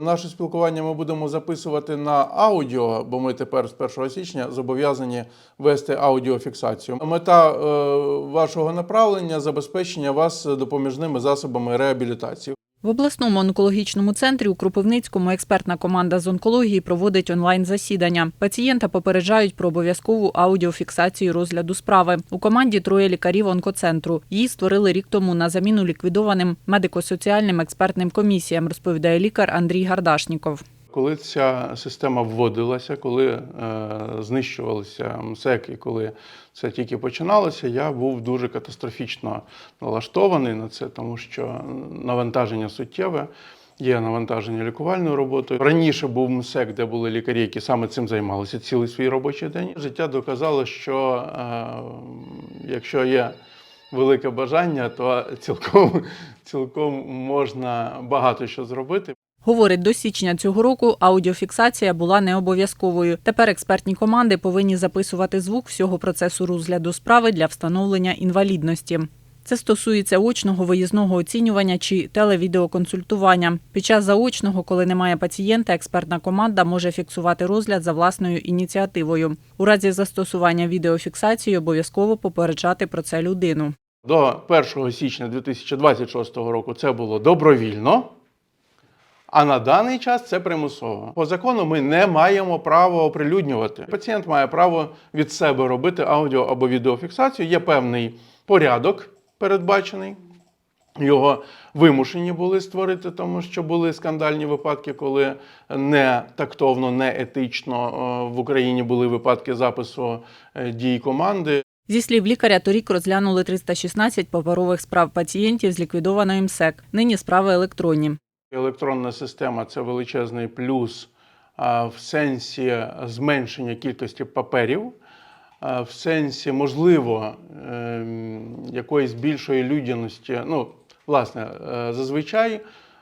Наше спілкування ми будемо записувати на аудіо, бо ми тепер з 1 січня зобов'язані вести аудіофіксацію. Мета е, вашого направлення забезпечення вас допоміжними засобами реабілітації. В обласному онкологічному центрі у Кропивницькому експертна команда з онкології проводить онлайн-засідання. Пацієнта попереджають про обов'язкову аудіофіксацію розгляду справи. У команді троє лікарів онкоцентру. Її створили рік тому на заміну ліквідованим медико-соціальним експертним комісіям, розповідає лікар Андрій Гардашніков. Коли ця система вводилася, коли е, знищувалися МСЕК і коли це тільки починалося, я був дуже катастрофічно налаштований на це, тому що навантаження суттєве. Є навантаження лікувальною роботою. Раніше був МСЕК, де були лікарі, які саме цим займалися цілий свій робочий день. Життя доказало, що е, якщо є велике бажання, то цілком, цілком можна багато що зробити. Говорить, до січня цього року аудіофіксація була не обов'язковою. Тепер експертні команди повинні записувати звук всього процесу розгляду справи для встановлення інвалідності. Це стосується очного виїзного оцінювання чи телевідеоконсультування. Під час заочного, коли немає пацієнта, експертна команда може фіксувати розгляд за власною ініціативою. У разі застосування відеофіксації обов'язково попереджати про це людину. До 1 січня 2026 року це було добровільно, а на даний час це примусово. По закону ми не маємо права оприлюднювати. Пацієнт має право від себе робити аудіо або відеофіксацію. Є певний порядок передбачений. Його вимушені були створити, тому що були скандальні випадки, коли не тактовно, не етично е, в Україні були випадки запису е, дій команди. Зі слів лікаря, торік розглянули 316 паперових справ пацієнтів з ліквідованої МСЕК. Нині справи електронні. Електронна система це величезний плюс в сенсі зменшення кількості паперів, в сенсі, можливо, ем, якоїсь більшої людяності. Ну, власне, е, зазвичай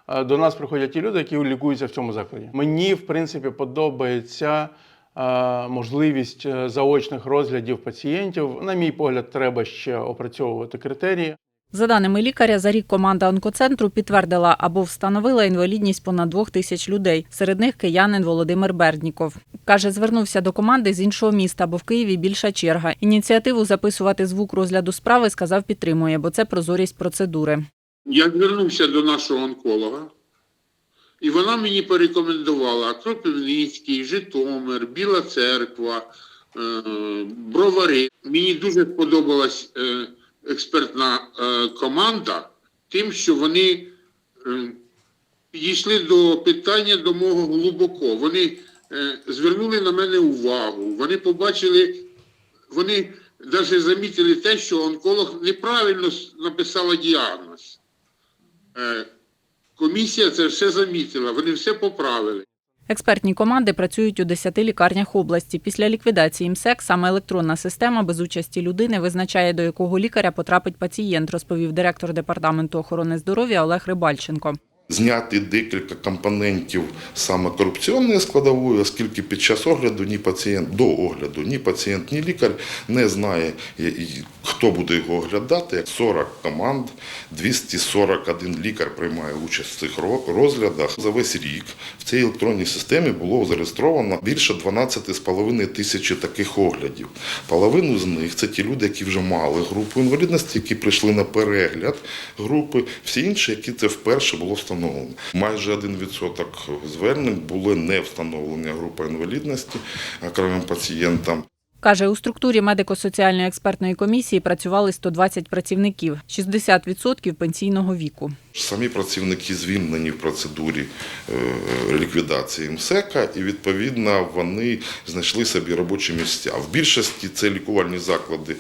е, до нас приходять ті люди, які лікуються в цьому закладі. Мені, в принципі, подобається е, можливість заочних розглядів пацієнтів. На мій погляд, треба ще опрацьовувати критерії. За даними лікаря, за рік команда онкоцентру підтвердила або встановила інвалідність понад двох тисяч людей. Серед них киянин Володимир Бердніков. Каже, звернувся до команди з іншого міста, бо в Києві більша черга. Ініціативу записувати звук розгляду справи сказав, підтримує, бо це прозорість процедури. Я звернувся до нашого онколога, і вона мені порекомендувала Кропивницький, Житомир, Біла Церква, е, Бровари. Мені дуже сподобалась е, експертна е, команда тим, що вони е, підійшли до питання до мого глибоко. Вони е, звернули на мене увагу, вони побачили, вони навіть замітили те, що онколог неправильно написала діагноз. Е, Комісія це все замітила, вони все поправили. Експертні команди працюють у 10 лікарнях області. Після ліквідації МСЕК саме електронна система без участі людини визначає, до якого лікаря потрапить пацієнт, розповів директор департаменту охорони здоров'я Олег Рибальченко. Зняти декілька компонентів саме корупційної складової, оскільки під час огляду ні пацієнт до огляду, ні пацієнт, ні лікар не знає, хто буде його оглядати. 40 команд, 241 лікар приймає участь в цих розглядах. За весь рік в цій електронній системі було зареєстровано більше 12,5 тисячі таких оглядів. Половину з них це ті люди, які вже мали групу інвалідності, які прийшли на перегляд групи, всі інші, які це вперше було встановлено. Майже 1% звернень були не встановлення групи інвалідності окремим пацієнтам. Каже, у структурі медико-соціальної експертної комісії працювали 120 працівників, 60% пенсійного віку. Самі працівники звільнені в процедурі е, ліквідації МСЕКа, і відповідно вони знайшли собі робочі місця. В більшості це лікувальні заклади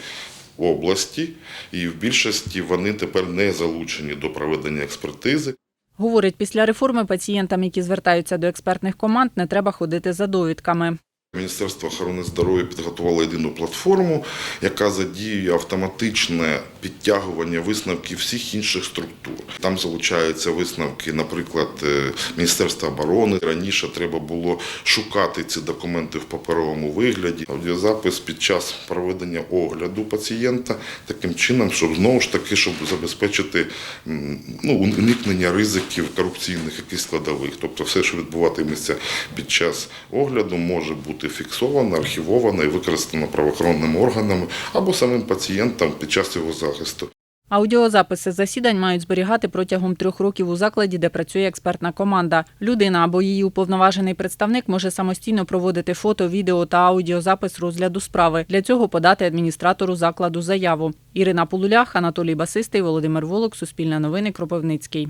області, і в більшості вони тепер не залучені до проведення експертизи. Говорить, після реформи пацієнтам, які звертаються до експертних команд, не треба ходити за довідками. Міністерство охорони здоров'я підготувало єдину платформу, яка задіює автоматичне підтягування висновків всіх інших структур. Там залучаються висновки, наприклад, е, Міністерства оборони. Раніше треба було шукати ці документи в паперовому вигляді. Аудіозапис під час проведення огляду пацієнта таким чином, щоб знову ж таки, щоб забезпечити ну, уникнення ризиків корупційних якихось складових. Тобто все, що відбуватиметься під час огляду, може бути фіксовано, архівовано і використано правоохоронними органами або самим пацієнтом під час його захисту. Аудіозаписи засідань мають зберігати протягом трьох років у закладі, де працює експертна команда. Людина або її уповноважений представник може самостійно проводити фото, відео та аудіозапис розгляду справи. Для цього подати адміністратору закладу заяву. Ірина Полулях, Анатолій Басистий, Володимир Волок, Суспільне новини, Кропивницький.